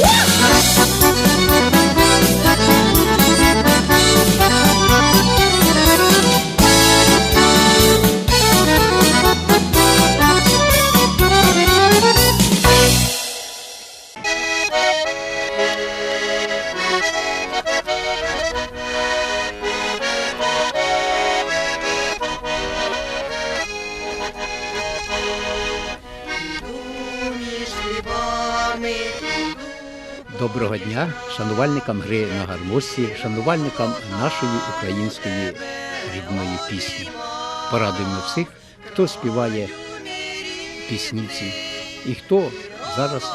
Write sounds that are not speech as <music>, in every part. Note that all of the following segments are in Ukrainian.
Woo! Шанувальникам гри на гармошці, шанувальникам нашої української рідної пісні. Порадуємо всіх, хто співає пісні ці і хто зараз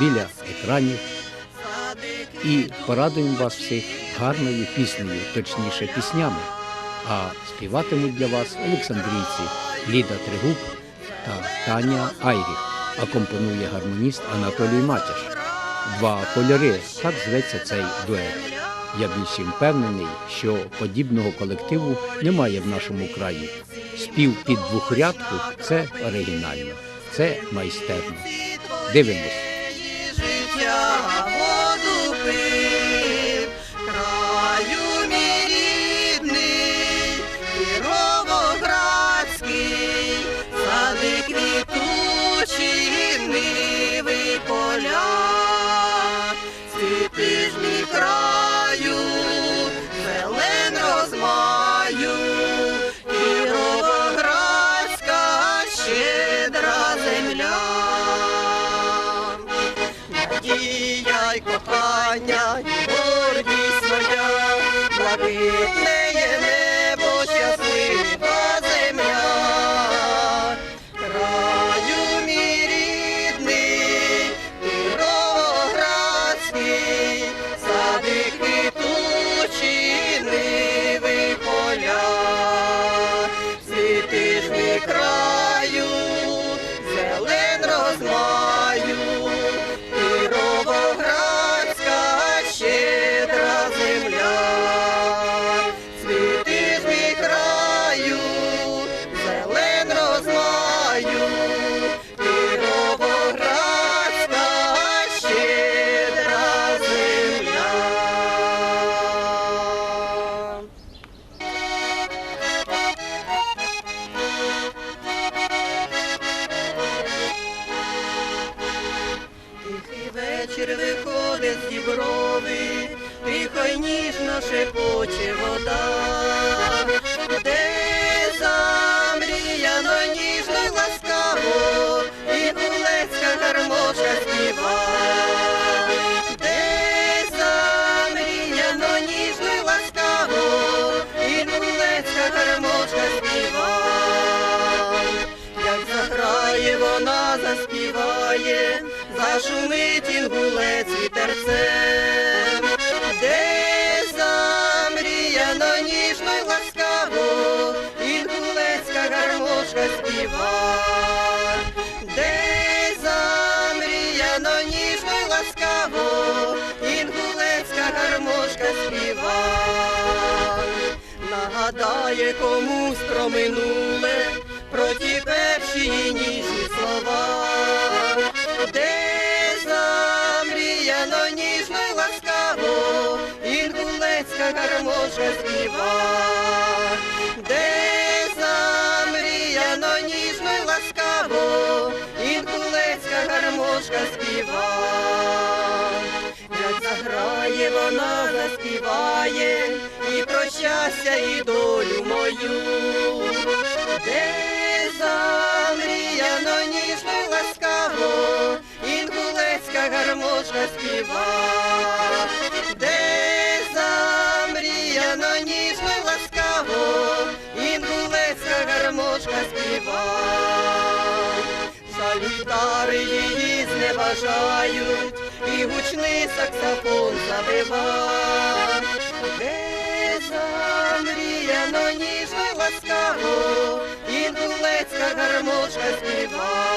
біля екранів. І порадуємо вас всіх гарною піснею, точніше піснями. А співатимуть для вас Олександрійці Ліда Тригуб та Таня Айріх. Акомпонує гармоніст Анатолій Матяш. Два кольори, так зветься цей дует. Я більш впевнений, що подібного колективу немає в нашому краї. Спів під двохрядку це оригінально, це майстерно. Дивимось. Надія й кохання, гордість моя, блакитне діброви, тихо й ніжно шепоче вода, вітерцем, де замріяно ніжно й ласкаво, інгулецька гармошка співа, де замріяно ніжно й ласкаво, інгулецька гармошка співа. Нагадає комусь про минуле, про ті перші ніжні слова, гармошка співа, де замріяно ніжно й ласкаво, інгулецька гармошка співа. Як заграє вона заспіває і про щастя, і долю мою, де замріяно ніжно й ласкаво, інгулецька гармошка співа, де Жаль, її зневажають, і гучний саксофон завива, де замріяно ніжно ласкаво, і дулецька гармошка співа.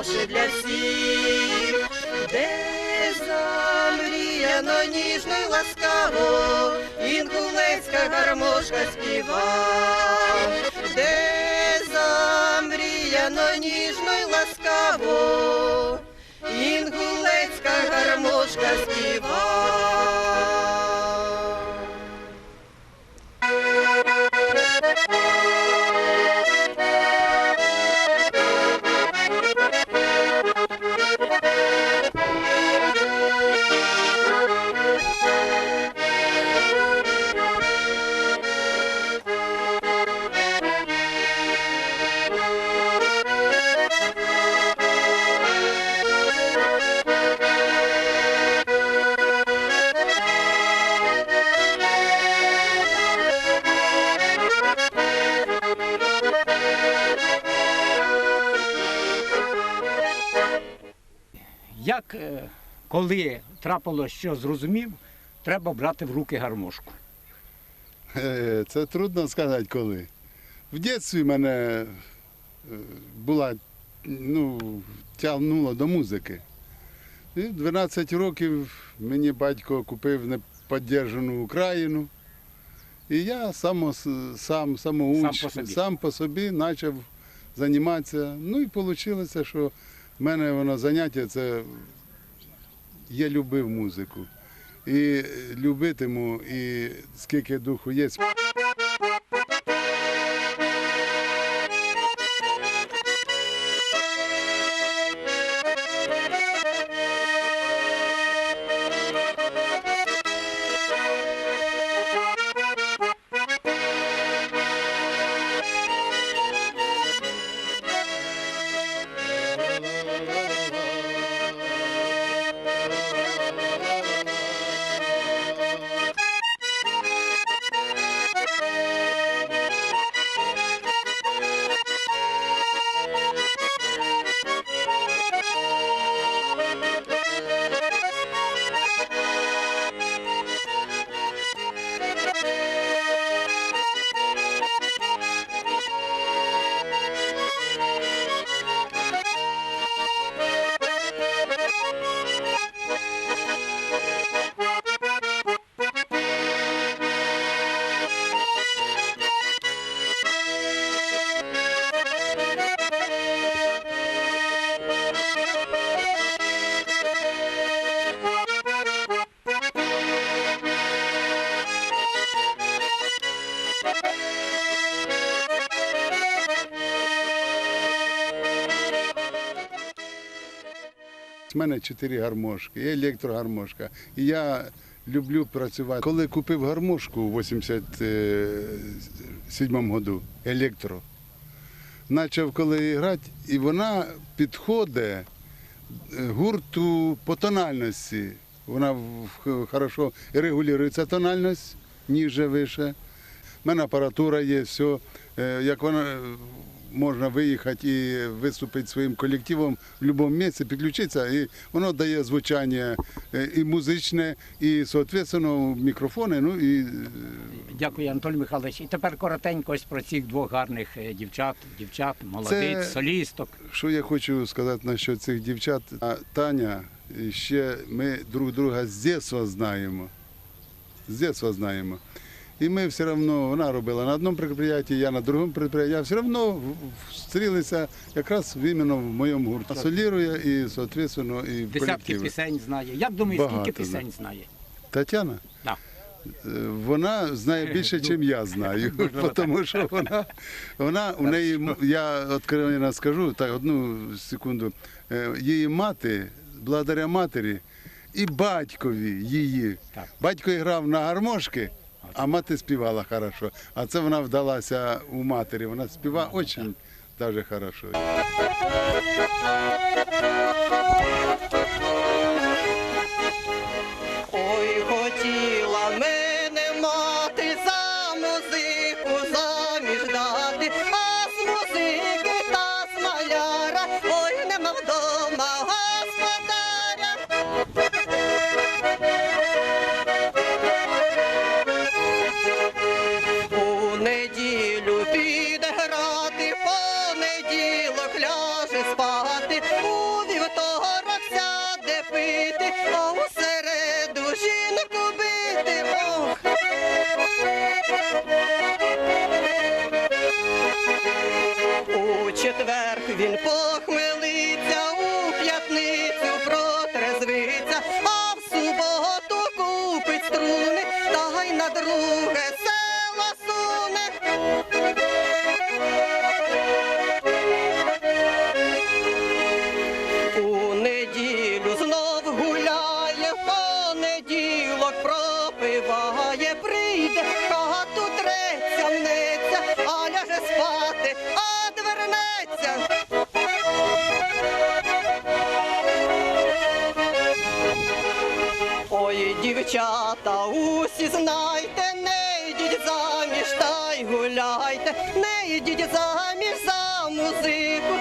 Мелодія для всіх, де замріяно ніжно й ласкаво, інгулецька гармошка співа, де замріяно ніжно й ласкаво, інгулецька гармошка співа. Коли трапилось, що зрозумів, треба брати в руки гармошку. Е, Це трудно сказати коли. В дитинстві мене е, була, ну, тягнуло до музики. І 12 років мені батько купив неподержану Україну. І я само, сам, самоуч, Сам по сам по собі почав займатися. Ну і вийшло, що в мене воно заняття це я любив музику. І любитиму, і скільки духу є. У мене чотири гармошки, і електрогармошка. І я люблю працювати. Коли купив гармошку у 87-му году, електро, почав коли грати, і вона підходить е, гурту по тональності. Вона хорошо регулюється тональність, ніже вище. У мене апаратура є, все. Е, Як вона можна виїхати і виступити своїм колективом в будь-якому місці, підключитися, і воно дає звучання е, і музичне, і, соответственно, мікрофони. Ну і е, Дякую, Анатолій Михайлович. І тепер коротенько ось про цих двох гарних е, дівчат, дівчат, молодиць, солісток. що я хочу сказати насчет цих дівчат. А Таня, ще ми друг друга з дитинства знаємо. З дитинства знаємо. І ми все одно, вона робила на одному підприємстві, я на другому підприємстві, а все одно встрілися якраз іменно в моєму гурті. Солірує і, соответственно, і в Десятки пісень знає. Як Багато, скільки пісень знає? Тетяна? Да. Е, Вона знає більше, <laughs> ніж я знаю, <laughs> тому що вона, вона у неї, я відкровенно скажу, так, одну секунду, Е, її мати, благодаря матері, і батькові її. Так. Батько грав на гармошки, а мати співала хорошо. А це вона вдалася у матері. Вона співала дуже даже знайте, не йдіть заміж та й гуляйте, не йдіть заміж за музику.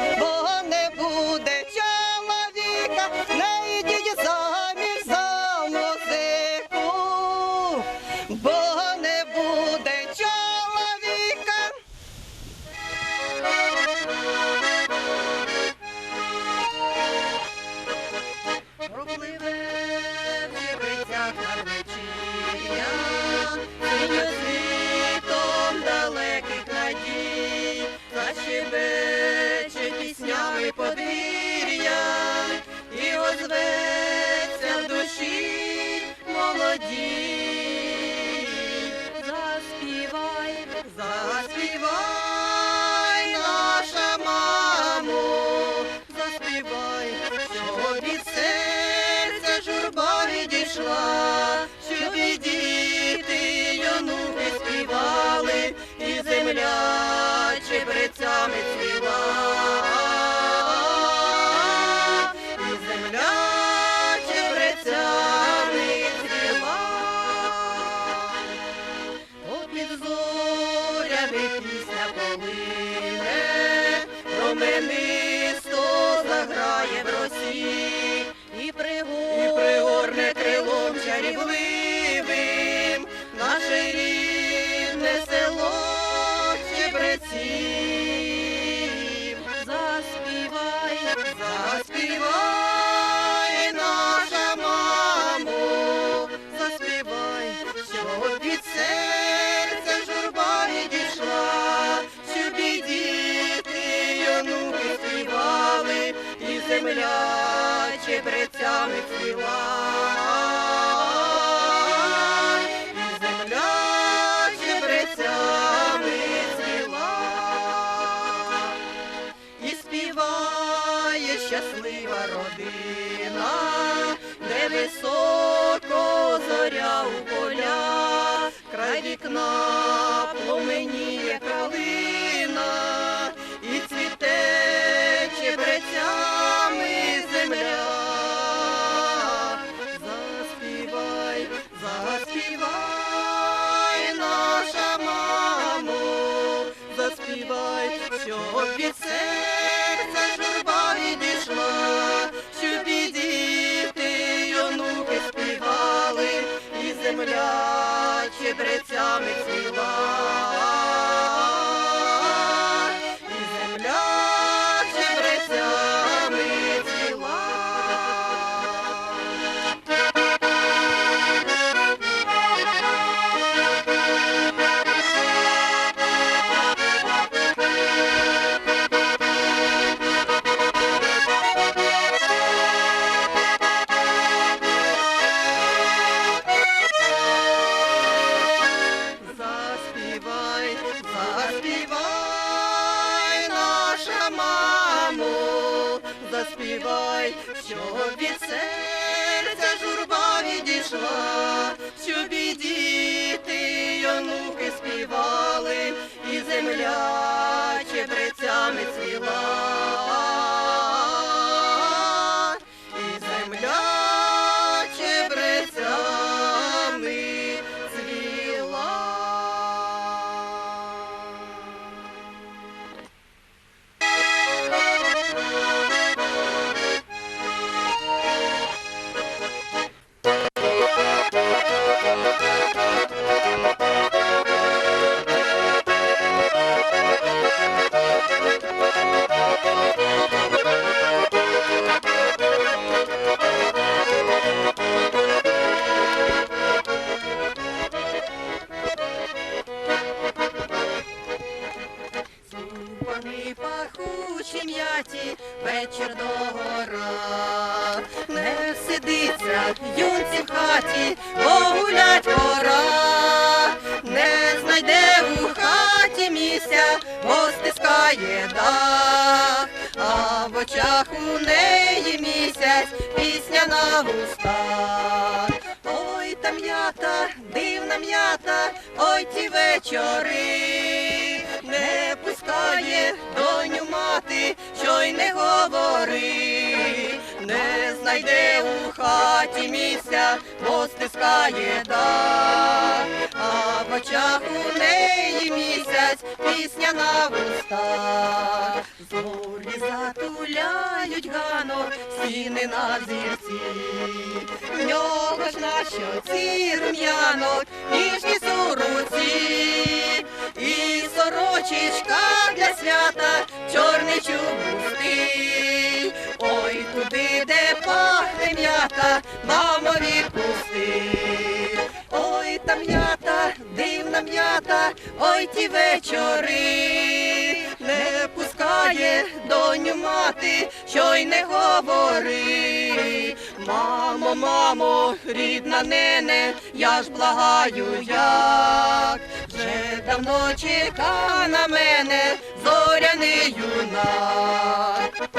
земля, чи прицями світ. вікна пламеніє калина. Заспівай наша мамо, заспівай, що від серця журба відійшла, що бідіти й онуки співали, і земля чебрецями цвіла. праці, погулять пора, не знайде у хаті місця, бо стискає дах, а в очах у неї місяць пісня на вустах. Ой та м'ята, дивна м'ята, ой ті вечори, не пускає доню мати й не говори, не знайде у хаті місця, бо стискає дах, а в очах у неї місяць, пісня на вустах. Зорі затуляють ганок, стіни на зірці, в нього ж на щоці рум'янок, ніжні суруці, і сорочечка для свята, чорний чубустий. Ой, туди, де пахне м'ята, мамо відпусти. Ой, там м'ята, дивна м'ята, ой ті вечори, не пускає доню мати, що й не говори. Мамо, мамо, рідна нене, я ж благаю як, вже давно чека на мене зоряний юнак.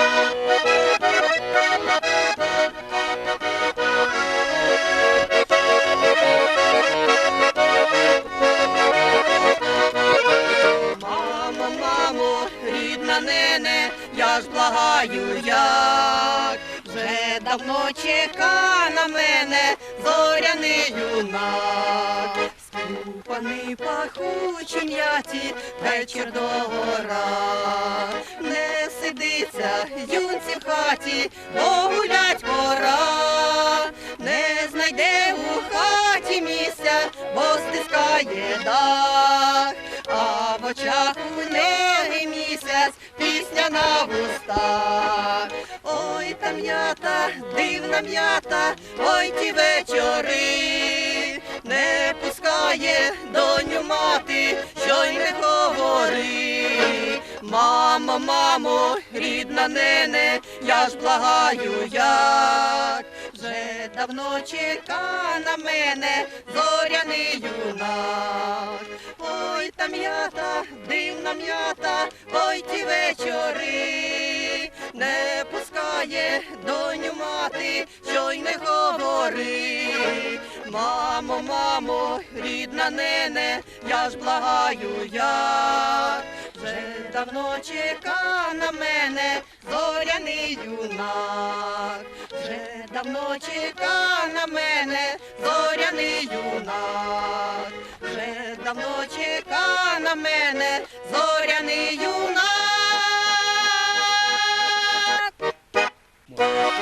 Давно чека на мене зоряний юнак. Скупаний пахучі м'яті, вечір до гора, не сидиться юнці в хаті, бо гулять пора, не знайде у хаті місця, бо стискає дах, а в очах у неї місяць, пісня на вустах. Ой, та м'ята, дивна м'ята, ой ті вечори, не пускає доню мати, що й не говори. Мамо, мамо, рідна нене, я ж благаю як, вже давно чека на мене зоряний юнак. Ой, та м'ята, дивна м'ята, ой ті вечори, не пускає доню мати, що й не говори. Мамо, мамо, рідна нене, я ж благаю як, вже давно чека на мене зоряний юнак, вже давно чека на мене зоряний юнак, вже давно чека на мене зоряний юнак. Як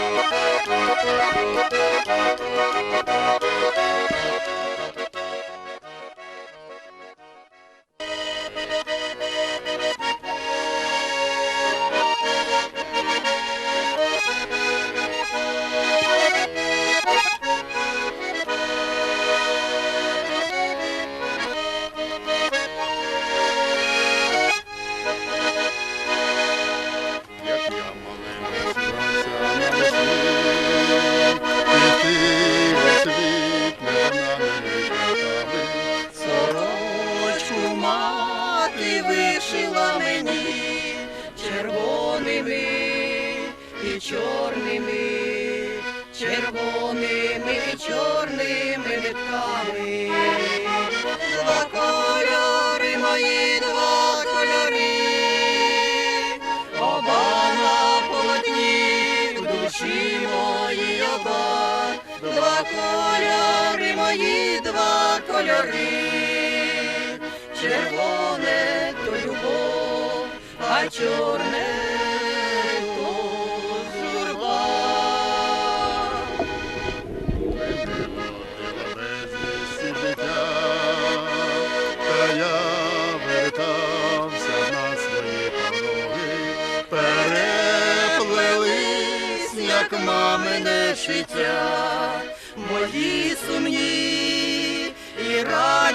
кольори, червоне то любов, а чорне то журба. життя, та я вертався на свої пороги, як мамине шиття,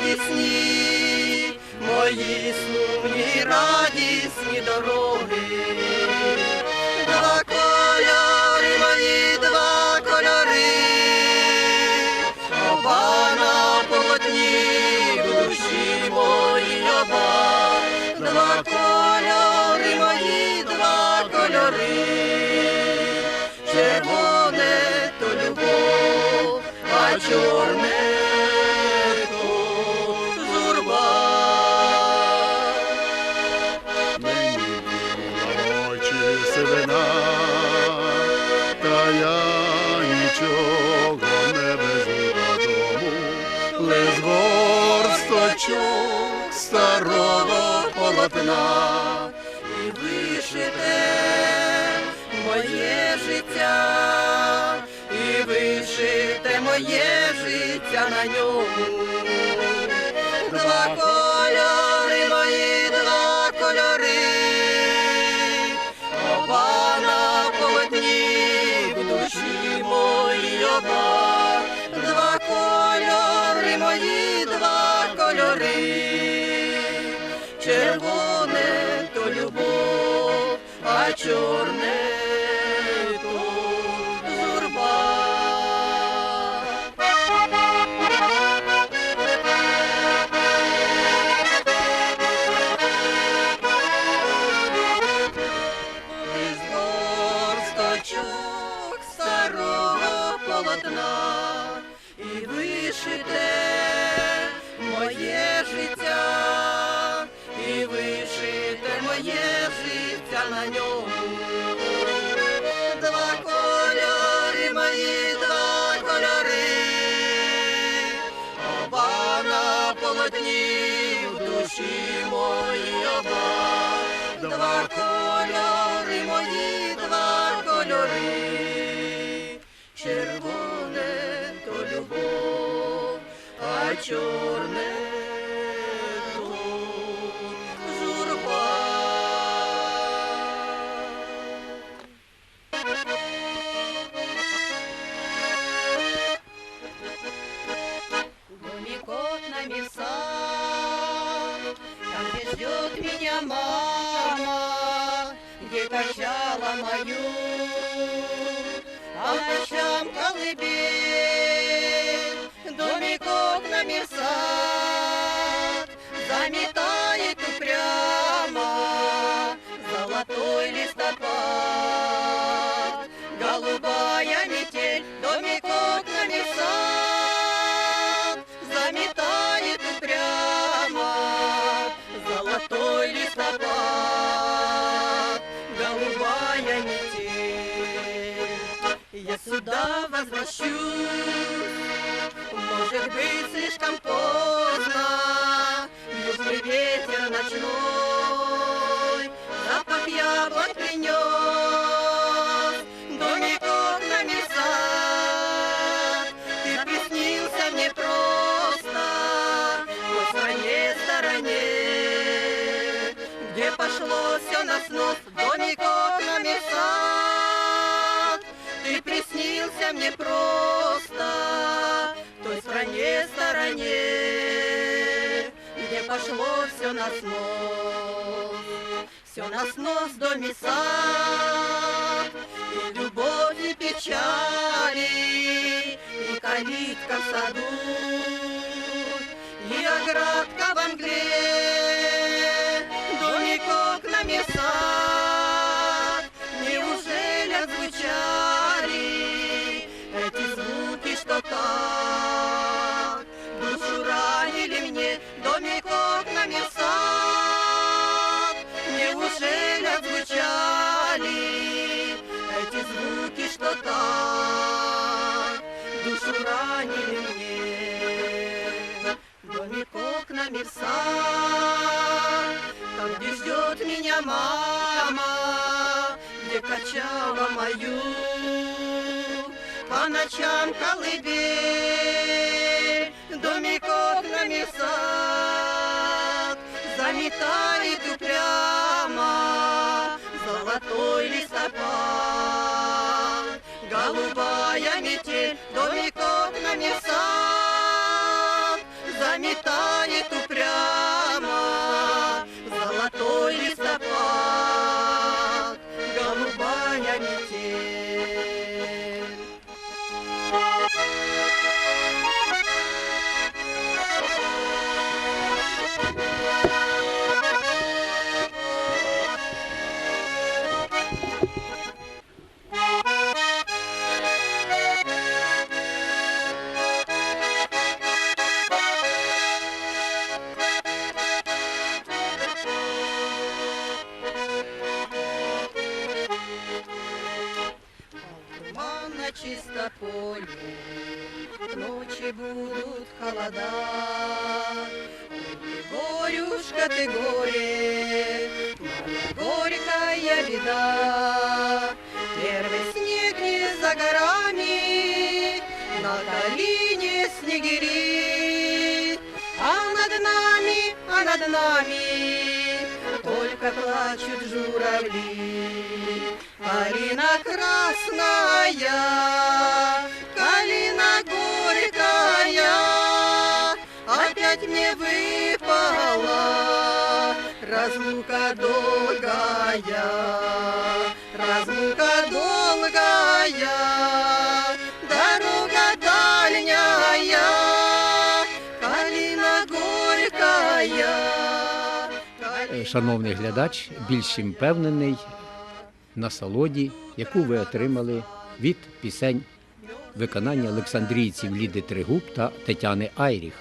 вісні, мої сумні, радісні дороги, два кольори, мої два кольори, оба на полотні душі мої оба, два кольори, мої два кольори, червоне то любов, а чорне. Полотна. і вишите моє життя, і вишите моє життя на ньому. На. Два кольори мої, два кольори, оба на полотні в душі мої оба. Мої, два кольори, червоне то любов, а чорне в сад, заметает упрямо золотой листопад. Голубая метель, домик окнами сад, заметает упрямо золотой листопад. Голубая метель, я сюда возвращусь, может быть слишком поздно, южный ветер ночной, запах яблок принес, домик окнами сад, ты приснился мне просто, в своей стороне, где пошло все на снос, домик окнами сад, ты приснился мне просто, стране стороне, где пошло все на снос, все на снос в доме сад, и любовь, и печали, и калитка в саду, и оградка во мгле, там, где ждет меня мама, где качала мою по ночам колыбель, домик окнами сад, заметает упрямо золотой листопад, голубая метель, домик окнами сад, заметает упрямо ночи будут холода. Ой, горюшка, ты горе, горькая беда. Первый снег не за горами, на долине снегири. А над нами, а над нами только плачут журавли. Калина красная, опять мне выпала разлука долгая, разлука долгая, дорога дальняя, калина горькая. Шановний глядач, більш впевнений насолоді, яку ви отримали від пісень виконання Олександрійців Ліди Тригуб та Тетяни Айріх.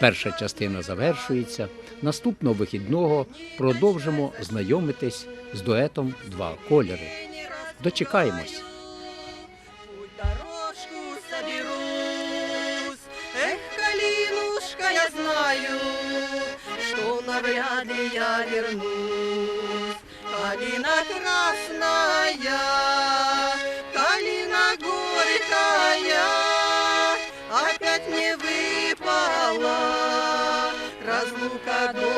Перша частина завершується. Наступного вихідного продовжимо знайомитись з дуетом Два кольори. Дочекаємось. Дорожку соберусь. Я знаю, что навряд ли я вернусь. Калина красная, выпала разлука